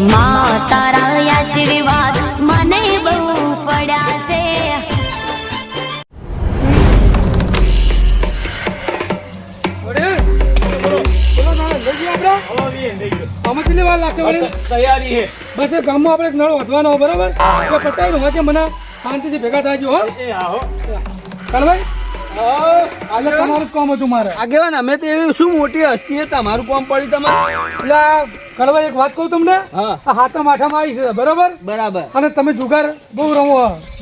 માં તારા આશીર્વાદ મને બહુ પડ્યા છે બસ એ ગામમાં આપણે નળ વધવાનો બરાબર? એટલે પટાઈ હોય છે મને? શાંતિથી ભેગા થાય છે હો. એ કાલભાઈ તમારું કામ હતું મારે. આગેવાન અમે તો એવી શું મોટી હસ્તી તમારું કોમ પડી તમારે? એટલે આ એક વાત કહું તમને? હા. આઠમ આવી છે બરાબર? બરાબર. અને તમે જુગાર બહુ રમો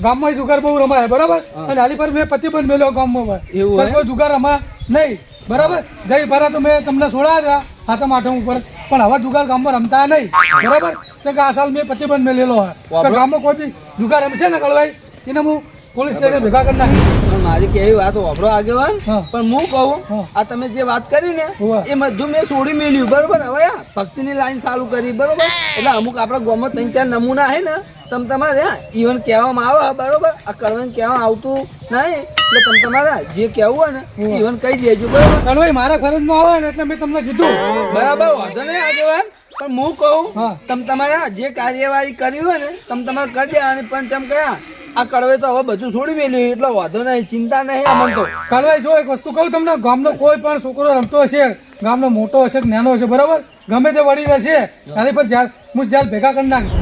ગામમાં જુગાર બહુ રમાય બરાબર? અને હાલી પર મેં પ્રતિબંધ મેલ્યો ગામમાં એવું કોઈ જુગાર રમા નહીં બરાબર? જય ભરા તો મેં તમને છોડાયા હતા હાથમ આઠમ ઉપર. પણ હવે જુગાર ગામમાં રમતા નહીં બરાબર? તો કે આ સાલ મેં પ્રતિબંધ મેલેલો હોય. ગામમાં કોઈ બી જુગાર રમશે ને કળવાઈ એને હું પોલીસ સ્ટેશન ભેગા કરી નાખી. મારી કેવી વાત વાપરો આગેવાન. પણ હું કહું આ તમે જે વાત કરી ને એ બધું મેં છોડી મેલ્યું બરોબર? હવે ભક્તિ ભક્તિની લાઈન ચાલુ કરી બરોબર? એટલે અમુક આપણા ગામમાં ત્રણ ચાર નમૂના છે ને તમ તમારે ઇવન કહેવામાં આવે બરોબર? આ કળવાઈને કહેવામાં આવતું નહીં એટલે તમે તમારા જે કહેવું હોય ને ઇવન કહી દેજો બરોબર? ભાઈ મારા ફરજમાં આવે ને એટલે મેં તમને કીધું. બરાબર વાંધો નહીં આગેવાન. પણ હું કહું તમે તમ તમારા જે કાર્યવાહી કરી હોય ને તમે તમારે કરી દેવાની પણ ચમ કયા આ કડવે તો હવે બધું છોડી મેલ્યું એટલે વાંધો નહીં ચિંતા નહીં અમને તો. કાલભાઈ જો એક વસ્તુ કહું તમને ગામનો કોઈ પણ છોકરો રમતો હશે ગામનો મોટો હશે નાનો હશે બરાબર? ગમે તે વડી જશે તારી પર જાલ હું જાલ ભેગા કરી નાખીશ.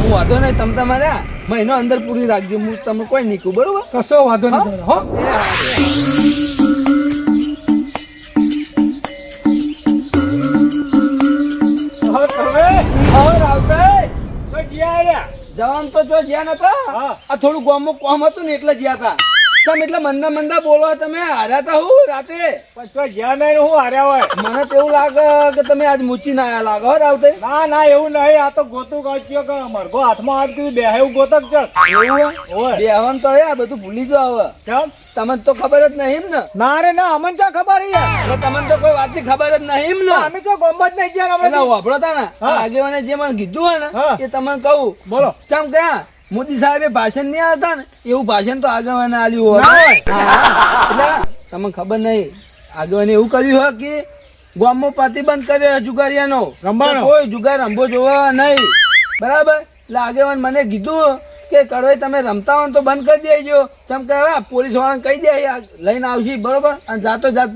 હું વાંધો નહીં તમ તમારે મહિનો અંદર પૂરી રાખજો હું તમને કોઈ નીકળું બરોબર? કશો વાંધો નહીં હો. જવાન તો જો જ્યાં નતા આ થોડું ગામમાં કોમ હતું ને એટલે જ્યાં હતા. તમે એટલે મંદા મંદા બોલો તમે હાર્યા તા હું રાતે? પછી તો જ્યાં નહીં હું હાર્યા હોય. મને તો એવું લાગે કે તમે આજ મૂચી ના આયા લાગો રાવતે. ના ના એવું નહીં. આ તો ગોતું કાચ્યો કે મરઘો હાથમાં હાથ કીધું બે એવું ગોતક છે એવું હોય? બેહવાનું તો આ બધું ભૂલી જાવ હવે. ચમ? તમને તો ખબર જ નહીં ને? ના રે ના અમન ચા ખબર છે એટલે તમને તો કોઈ વાતની ખબર જ નહીં ને? અમે તો ગોમ જ નહીં ગયા અમે. વાપરો તા ને? આગેવાને જે મને કીધું હોય ને હા. એ તમને કહું. બોલો. ચમ ક્યાં? મોદી સાહેબે ભાષણ નહીં આવતા ને એવું ભાષણ તો આગેવાને આવ્યું હોય. એટલે તમને ખબર નહીં આગેવાને એવું કર્યું હોય કે ગામમાં પ્રતિબંધ કર્યો જુગારિયાનો રમવાનો. કોઈ જુગાર રમવો જોવા નહીં. બરાબર? એટલે આગેવાન મને કીધું કે કડવાઈ તમે રમતા હોય તો બંધ કરી દેજો. ચમ કે પોલીસ વાળાને કહી દે લઈને આવશે. બરોબર? અને જાતો જાત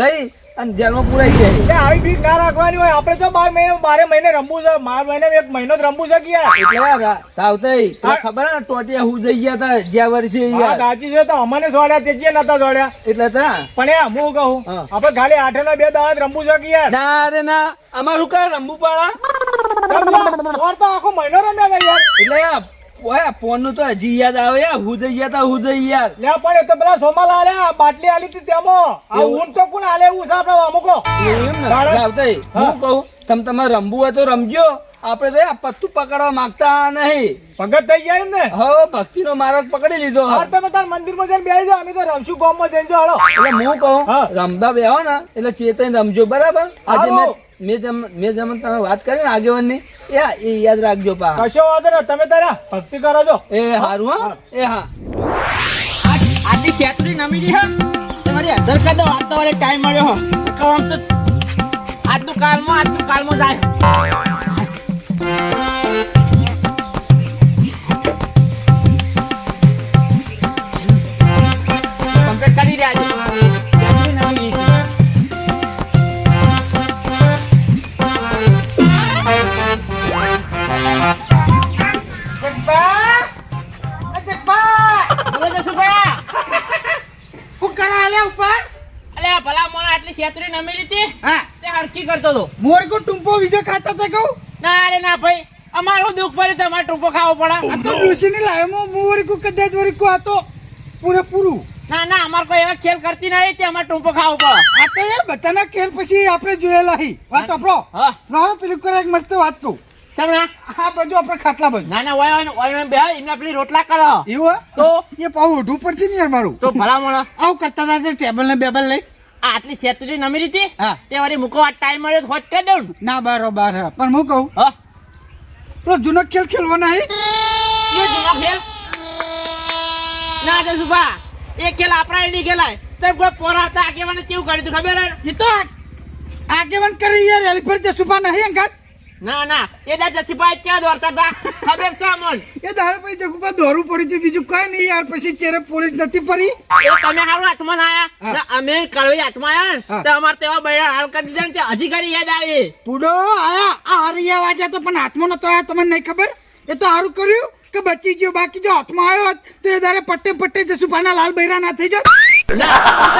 લઈ અને જેલમાં પુરાઈ જાય એટલે આવી બીક ના રાખવાની હોય. આપણે તો બાર મહિને બારે મહિને રમવું છે. બાર મહિને એક મહિનો જ રમવું છે કે એટલે યાર તાવતઈ ખબર ને ટોટિયા હું જઈ ગયા તા જ્યાં વર્ષે યાર. છે તો અમને સોડ્યા તે જે નતા જોડ્યા. એટલે તા. પણ એ હું કહું. આપણે ખાલી આઠે ના બે દાડા જ રમવું છે કે યાર ના રે ના અમારું કા રમવું પાડા? તો આખો મહિનો રમ્યા યાર. એટલે ઓય ફોન તો હજી યાદ આવે યાર હું જઈ ગયા તા હું જઈ યાર. લે પણ એ તો પેલા સોમાલ આલ્યા બાટલી આલી હતી તેમો. આ? ઊન તો કોણ આલે હું છે અમુકો એમ ને? આવતે હું. કહું તમે તમારે રમવું હોય તો રમજો. આપણે તો પત્તું પકડવા માંગતા નહીં. ભગત થઈ ગયા એમ ને હવે ભક્તિ નો માર્ગ પકડી લીધો તમે તાર મંદિરમાં જઈને બેસી જાઓ અમે તો રમશું ગામમાં જઈને જો હાલો. એટલે હું કહું રમતા બેહો ને એટલે ચેતન રમજો બરાબર? આજે મેં. મેં જેમ મેં જેમ તમે વાત કરી ને આગેવાનની એ એ યાદ રાખજો પા. કશો વાંધો નહીં તમે તારા ભક્તિ કરો છો. એ હારું હા? એ હા. આજની ખેતરી નમી રહી હા? તમારી અધર કરી દો તો તમારે ટાઈમ મળ્યો હો? કહો આમ તો આજનું કાલમાં આજનું કાલમાં જાય. કરતો ટુંપો ટૂંપો બીજો ખાતા હતા કહું? ના રે ના ભાઈ. અમારો દુઃખ પડે તમારે ટુંપો ખાવો પડે. આ તો ડોશીની લાઈમાં હું વરીકું કદાચ વરીકું આ તો પૂરેપૂરું. ના ના અમારે કોઈ એવા ખેલ કરતી નહીં તે અમારે ટૂંકો ખાવો પડે. આ તો યાર બધાના ખેલ પછી આપણે જોયેલા હી. વાત આપણો હા. મારો પેલું કરે એક મસ્ત વાત કહું. તમને? આ બાજુ આપણે ખાટલા બાજુ ના ના ઓય ઓય ઓય બે એમને પેલી રોટલા કરો. એવું? તો? એ પાવું ઓઢું પડશે ને યાર મારું. તો ભલા મોણા આવું કરતા હતા તે ટેબલ ને બેબલ લઈ. આટલી છેતરી નમી હા. તે વારી મૂકો આ ટાઈમ મળ્યો તો હોજ કરી દઉં ના. બરોબર પણ હું કહું? હા. પેલો જૂનો ખેલ ખેલવો નહીં જૂનો ખેલ? ના સુભા એ ખેલ આપણા નહીં ખેલાય. તો કોઈ પોરા હતા આગેવાને કેવું કર્યું ખબર? એ તો આગેવાન કરી યાર પર જે સુભા નહીં અંગાત ના ના. એ દાદા જસીભાઈ ક્યાં દોરતા હતા? ખબર અમોન? એ દાડે પછી જગુપા દોરું પડ્યું છે. બીજું કઈ નહીં યાર. પછી ચેરે પોલીસ નથી પડી. એ તમે હારું હાથમાં આયા? અમે કળવી હાથમાં આયા તો અમારે તેવા બૈરા હાલ કરી દીધા ને હજી યાદ આવે. પૂડો આયા. આ હરિયા વાજ્યા તો પણ હાથમાં નતો આયા. તમને નહીં ખબર? એ તો સારું કર્યું કે બચી ગયો. બાકી જો હાથમાં આવ્યો હોત તો એ દાડે પટ્ટે પટ્ટે જસુભાના લાલ બૈરા ના થઈ જાત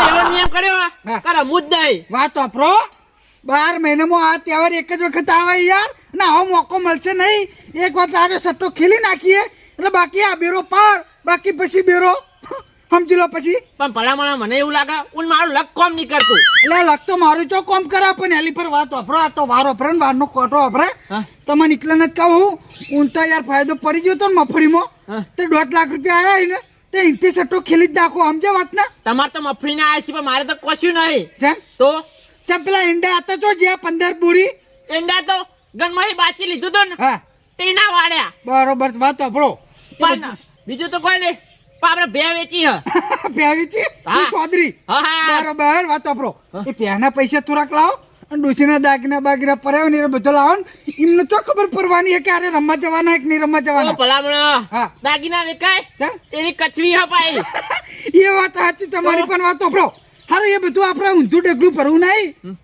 એવો નિયમ કર્યો નહીં. વાત વાપરો બાર મહિનામાં આ તહેવાર એક જ વખત આવે યાર. ના આવો મોકો મળશે નહીં. એક વાર તારે સટ્ટો ખેલી નાખીએ. એટલે બાકી આ બેરો પાર બાકી પછી બેરો. સમજી લો પછી. પણ ભલામણ મને એવું લાગે હું મારું લક કોમ નહીં કરતું. એટલે લગતો મારું ચો કોમ કરે? પણ એલી પર વાત વાપરો આ તો વાર વાપરે ને વારનો કોટો વાપરે તમે નીકળે નથી કહું હું. તો યાર ફાયદો પડી ગયો તો ને મફળીમાં તે દોઢ લાખ રૂપિયા આવ્યા ને તે ઇનથી સટ્ટો ખેલી જ નાખો. સમજે વાત ને? તમારે તો મફરી ના આવી છે પણ મારે તો કશું નહીં. તો ચમ પેલા ઈંડા હતા તો જ્યાં પંદર બુરી? એંડા તો ગંગમાંથી બાચી લીધું તું ને હા. તેના વાળ્યા. બરોબર વાત સાંભળો. પણ બીજું તો કોઈ નહીં પણ આપણે વેચી હ. સોદરી. હા. બરોબર વાત વાપરો એ પ્યાના પૈસા તુરક લાવો. અને ડોસીના દાગીના બાગીના પરાયો ને બધો લાવો ને. એમને તો ખબર પડવાની કે આરે રમવા જવાના કે નહીં રમવા જવાના. ભલામણ હા. દાગીના વેકાય? એની કચવી હપાય એ વાત સાચી તમારી પણ વાત વાપરો હારું એ બધું આપણે ઊંધું ડગલું ભરવું નહીં.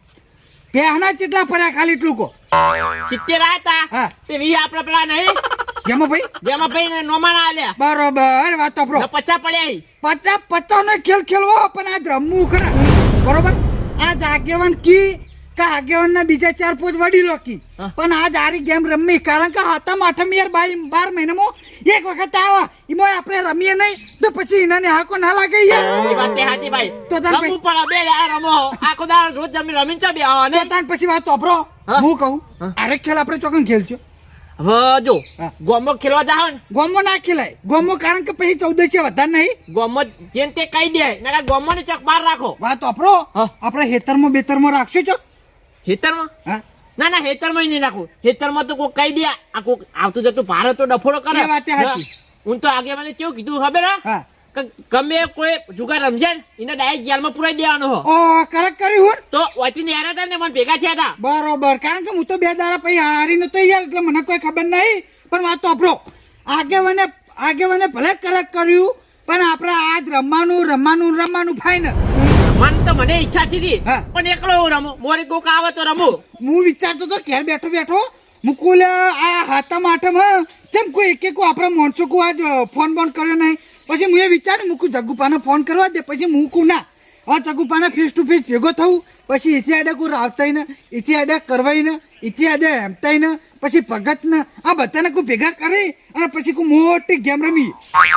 પહેના કેટલા પડ્યા ખાલી એટલું કો સિત્તેર આયા હા. તા વી આપણે પેલા નહીં. જેમાં ભાઈ? જેમાં ભાઈ ને નોમાના આલ્યા. બરોબર વાત તો પચા પડ્યા પચા પચા નો ખેલ ખેલવો પણ આજ રમવું ખરા. બરોબર? આ આગેવાન કી કે આગેવાન બીજા ચાર પાંચ વડી લોકી. પણ આજ આરી ગેમ રમી. કારણ કે હાથમ આઠમ યાર બાર બાર મહિનામાં એક વખત આવા. એમાં આપણે રમીએ નહીં તો પછી એનાને હાકો ના લાગે એ વાત સાચી ભાઈ. તો તાર રમવું પડે બે યાર રમો. આખો દાડો રોજ જમી રમીન ચો બે આવો ને તાન પછી વાત વાપરો. હું. કહું. આરે ખેલ આપણે ચોકન ખેલજો. હવે જો. ગોમો ખેલવા જાવ ને. ગોમો ના ખેલાય. ગોમો કારણ કે પછી ચૌદસે વધારે નહીં. ગોમો જેમ તે કહી દે ગોમો ને ચોક બહાર રાખો. વાત વાપરો. હેતર આપણે હેતરમાં બેતરમાં રાખશું છો હેતરમાં? હા? ના ના હેતરમાં નહીં નાખું હેતરમાં તો કોઈ કહી દે. આ કોક આવતું જતું ભારત તો ડફોડો કરે. હું. તો આગે મને કેવું કીધું ખબર હા? ગમે કોઈ જુગાર રમશે ને એને ડાયરેક્ટ જેલમાં પુરાઈ દેવાનો હો. ઓ કરેક્ટ કર્યું હું. તો વચી ને હતા ને મને ભેગા થયા હતા. બરોબર. કારણ કે હું તો બે દાડા પછી હારી નતો યાર એટલે મને કોઈ ખબર નહીં. પણ વાત તો મને આગેવાને આગેવાને ભલે કરેક્ટ કર્યું પણ આપણે આજ રમવાનું રમવાનું રમવાનું ફાઈનલ મન તો મને ઈચ્છા હતી. પણ એકલો રમો. મોરી કોક આવે તો રમો. હું વિચારતો તો ઘેર બેઠો બેઠો મુકુલ આ હાથમ આઠમ હા. જેમ કોઈ એક એક આપણે માણસો કો આજ ફોન બોન કર્યો નહીં? પછી હું એ વિચાર્યું મૂકું જગુપાને ફોન કરવા દે. પછી મૂકું ના આ જગુપાને ફેસ ટુ ફેસ ભેગો થવું. પછી આડે કોઈ રાવતાઈ ને એથી આડે કરવાઈ ને એથી આડે હેમતાઈ ને પછી ભગત ને આ બધાને કોઈ ભેગા કરી અને પછી કોઈ મોટી ગેમ રમી.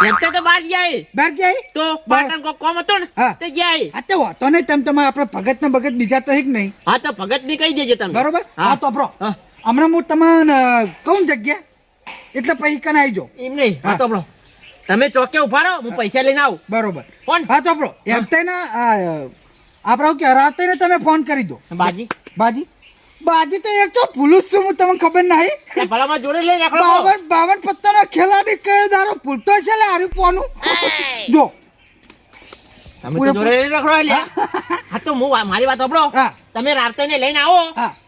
એમ તો બહાર જાય. બહાર જાય? તો પાટણ કો કોમ હતો ને હા. તે જાય. આ તો હોતો નહીં તેમ તમારે આપણે ભગત ને ભગત બીજા તો એક નહીં. હા તો ભગતની કહી દેજો તમે. બરોબર? હા. તો આપણો હા. હમણાં હું તમને કહું જગ્યા એટલે પછી કને આવી જાઓ એમ નહીં. હા. તો આપણો તમે ચોકે ઊભા રહો હું પૈસા લઈને આવું. બરોબર. ફોન. હા તો આપણો એમ તે ને આપણે કે રાતે ને તમે ફોન કરી દો. બાજી. બાજી? બાજી તો એક તો ભૂલું છું હું તમને ખબર નહીં. એ ભલામાં જોડે લઈ રાખો. બાવન બાવન પત્તાનો ખેલાડી કયો દારો ભૂલતો છે લે હારું પોનું? જો. તમે તો જોડે લ્યા હા. તો હું મારી વાત સાંભળો. તમે રાતે ને લઈને આવો.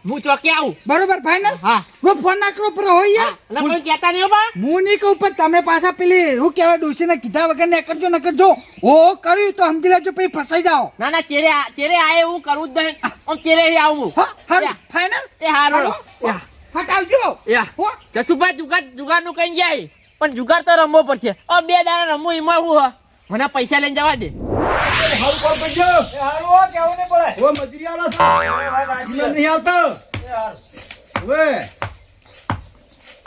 હું. ચોકે આવું. બરોબર ફાઈનલ હા. હું ફોન ના કરો પર હોય હા, યાર એટલે કોઈ કહેતા નહીં હો બા. હું નહીં કહું પણ તમે પાછા પેલી હું કહેવાય ડોસીને કીધા વગર ને કરજો ન કરજો ઓ કર્યું તો સમજી લેજો પછી ફસાઈ જાઓ. ના ના ચેરે આ- ચેરે આય એવું કરવું જ નહીં. આમ ચેરે આવું. હું. હા. ફાઈનલ એ હારું. યા હટાવજો યા. હો. જસુભા જુગાર જુગારનું કઈ જાય પણ જુગાર તો રમવો પડશે. ઓ બે દાડા રમવું એમાં હું? મને પૈસા લઈને જવા દે. હારું કોણ કરજો એ હારું હો, કેવું નહીં પડે ઓ મજૂરી આલો છો છે. નહીં આવતો એ હારું. હવે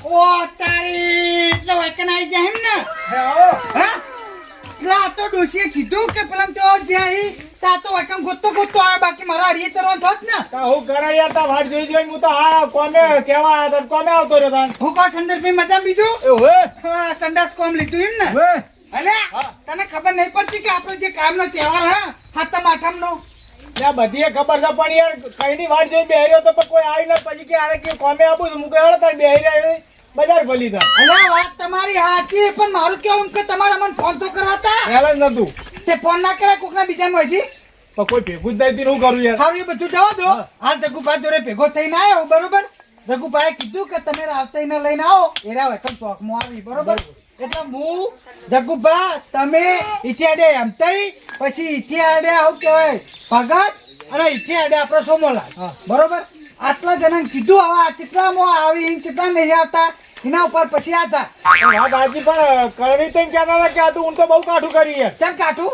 ઓ તારી એટલે વાયકન આવી જાય એમ ને હે હા એટલે આ તો ડોશીએ કીધું કે પેલા તો જ્યાં તા તો વાયકન ગોતતો ગોતતો આવે બાકી મારા હરીએ ચરવાનું થોત ને તા હું કરા યાર તા વાટ જોઈ જોઈને હું તો આ કોમે કેવા આયા કોમે આવતો રહ્યો તા હું કહો સંદર્ભે મજા બીજું એ હવે સંડાસ કોમ લીધું એમ ને અલે તને ખબર નહીં પડતી કે આપણો જે કામનો તહેવાર હા હાથમ આઠમનો ત્યાં બધી ખબર છે પણ યાર કઈ ની વાટ જોઈ બેહ્યો તો પણ કોઈ આવી ના પછી કે આરે કે કોમે આબુ છું કે હળ તાર બેહી રહ્યો બજાર ભલી તા અલે વાત તમારી સાચી પણ મારું કેવું કે તમારા મન ફોન તો કરવાતા જ નતું. તે ફોન ના કરે કોકના બીજાનો હજી પણ કોઈ ભેગું જ નહીં હું કરું યાર. સારું એ બધું જવા દો. હાલ જગુભા જોડે ભેગો થઈને આવ્યો બરોબર? જગુભાઈ કીધું કે તમે રાવતાઈને લઈને આવો એરા વચન ચોકમાં આવી બરોબર. એટલે હું જગુભા તમે આડે એમ થઈ પછી આડે આવું કહેવાય ભગત અને આડે આપણે સોમોલાલ. બરોબર? આટલા જણા કીધું હવે કેટલામાં આવી કેટલા નહીં આવતા? એના ઉપર પછી આવતા વાત સાચી પણ કરવી તઈ કહેતા હતા કે આ તો હું તો બહુ કાઠું કરી કેમ કાઠું?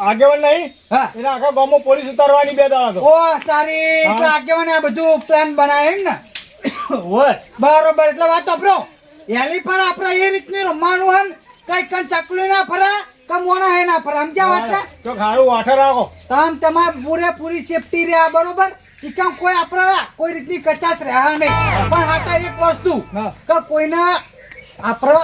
આગેવાન નહીં? હા. એના આખા ગામમાં પોલીસ ઉતારવાની બે દાડા ઓ તારી એટલે આગેવાને આ બધું પ્લાન બનાવે એમ ને? બરોબર એટલે વાત અપરો એલી પર આપણે એ રીતની રમવાનું હન કઈ કઈ ચકલી ના ફરા કે મોણા હે ના ફરા. સમજ્યા વાત તો ખારું વાઠે રાખો. તમ તમાર પૂરેપૂરી સેફટી રહ્યા બરોબર? ઈ કામ કોઈ આપણા કોઈ રીતની કચાશ રહ્યા નહીં. પણ હાટા એક વસ્તુ કે કોઈના આપણો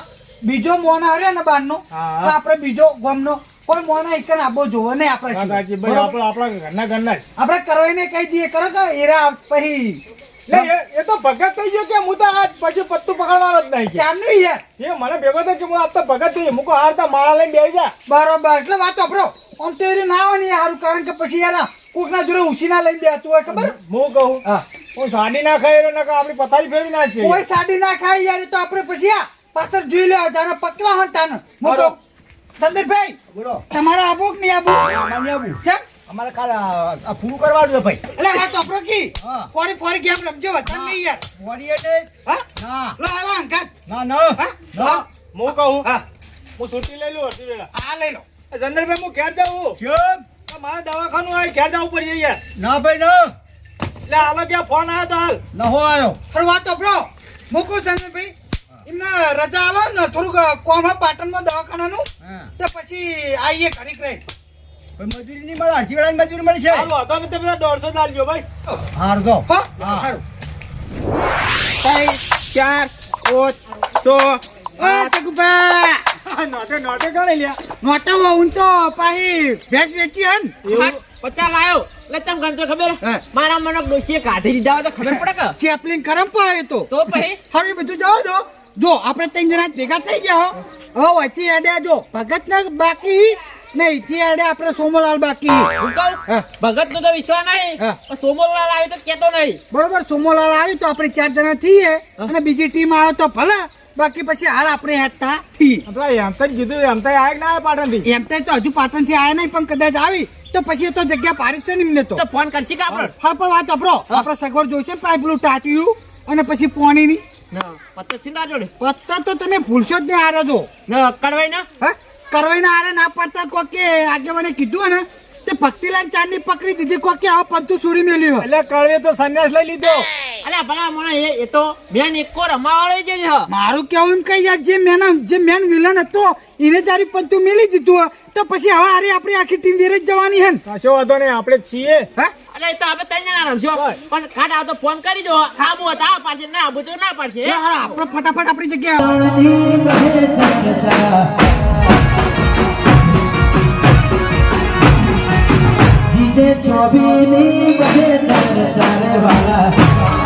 બીજો મોના હરે ને બારનો. તો આપણે બીજો ગામનો કોઈ મોના એક આબો જોવો નહીં આપણે? આપણે ઘરના ઘરના આપણે કરવાઈને કહી દઈએ કરો કે એરા પછી એ- તો ભગત થઈ ગયો કે હું તો આજ પછી પત્તું પકડવાનો જ નહીં કે યાર એ મને ભેગો તો કે હું આજ તો ભગત થઈ ગયો મૂકો હારતા માળા લઈને બેસી જા. બરોબર એટલે વાત વાપરો. આમ તો એ ના હોય ને સારું કારણ કે પછી યાર કોકના જોડે ઉછીના લઈને બેતું હોય ખબર? હું કહું હા. હું સાડી ના ખાઈ નકર આપણી પથારી ફેરવી નાખીએ કોઈ સાડી ના ખાય યાર તો આપણે પછી આ પાછળ જોઈ લે જાને પકલા હોય તાને. હું કહું સંદીપભાઈ બોલો. તમારા આબુક નહીં આબુ આબુ કેમ અમારે કાલ આ પૂરું કરવાનું છે ભાઈ. એટલે આ વાપરો કી. હા. ફોરી ફોરી ગેમ રમજો વતન નહીં યાર. ફોરી એટલે હા? ના. લો આ અંગાત. ના ના. હા? ના. હું? કહું? હા. હું સુટી લઈ લઉં અડધી વેળા. આ લઈ લો. ચંદ્રભાઈ હું ઘેર જાઉં તો મારે દવાખાનું આવે ઘેર જવું પડીએ યાર. ના ભાઈ ના. એટલે હાલો ક્યાં ફોન આવ્યો તો હાલ. નહો હો આયો. પણ વાત વાપરો મૂકું સંદીપભાઈ એમને રજા આલો ને થોડુંક કોમ હે પાટણમાં દવાખાનાનું. હા. તો પછી આવીએ ઘડીક રહી ભાઈ મજૂરી નહીં મળે અડધી વેળાની મજૂરી મળી છે. હાલો બધા દોઢસો ભાઈ. હાર ચાર પાંચ છ ઓ ટકુભા નોટે નોટે લ્યા. મોટો હું તો પાહી ભેંસ વેચી હન. પચાસ લાયો. એટલે તમે ગણતો ખબર? મારા મને ડોશીએ કાઢી દીધા હોય તો ખબર પડે કે? કરમ પાયો તો તો પછી? હવે બધું જવા દો. જો આપણે ત્રણ જણા ભેગા થઈ ગયા હો. હવે વચ્ચે જો. ભગત ને બાકી ને અહીંથી આડે આપણે સોમલાલ બાકી. હું કહું? ભગત નો તો વિશ્વાસ નહીં. હા. આવ્યો તો કેતો નહીં. બરોબર સોમલાલ આવી તો આપણે ચાર જણા થઈએ અને બીજી ટીમ આવે તો ભલે. બાકી પછી હાલ આપણે હેઠતા થી એમ તો કીધું એમ તો આય ના એમ તો હજુ પાટણથી આવ્યા નહીં પણ કદાચ આવી તો પછી એ તો જગ્યા પાડી છે ને એમને તો. તો ફોન કરશી કે આપણે? હા પણ વાત અપરો આપણે સગવડ જોઈશે પાઇપલું ટાટ્યું અને પછી પોણીની. ના પત્તો છીંદા જોડે? પત્તા તો તમે ભૂલશો જ નહીં આરે જો. ના કડવાઈ ના? હા? કરવાના આરે ના પડતા કોકે. કે આગેવાને કીધું ને તે ભક્તિલાલ ચાંદની પકડી દીધી કોકે. કે હવે પંતુ છોડી મેલ્યું. એટલે કળવે તો સંન્યાસ લઈ લીધો. અલ્યા ભલા મને એ એ તો બેન એકો રમાવાળો જ છે. મારું કેવું એમ કઈ યાર જે મેન જે મેન વિલન હતો એને જારી પંતુ મેલી દીધું તો પછી હવે આરે આપણી આખી ટીમ વેરે જ જવાની હે કશો વાંધો નહીં આપણે છીએ. હા? એટલે તો આપણે ત્રણ જણા રમશો પણ ખાટ આ તો ફોન કરી દો. આબુ હતા આ પાડશે ના આબુ તો ના પાડશે ફટાફટ આપણી આપણે તે છોભીની બધે તર તારે વાળા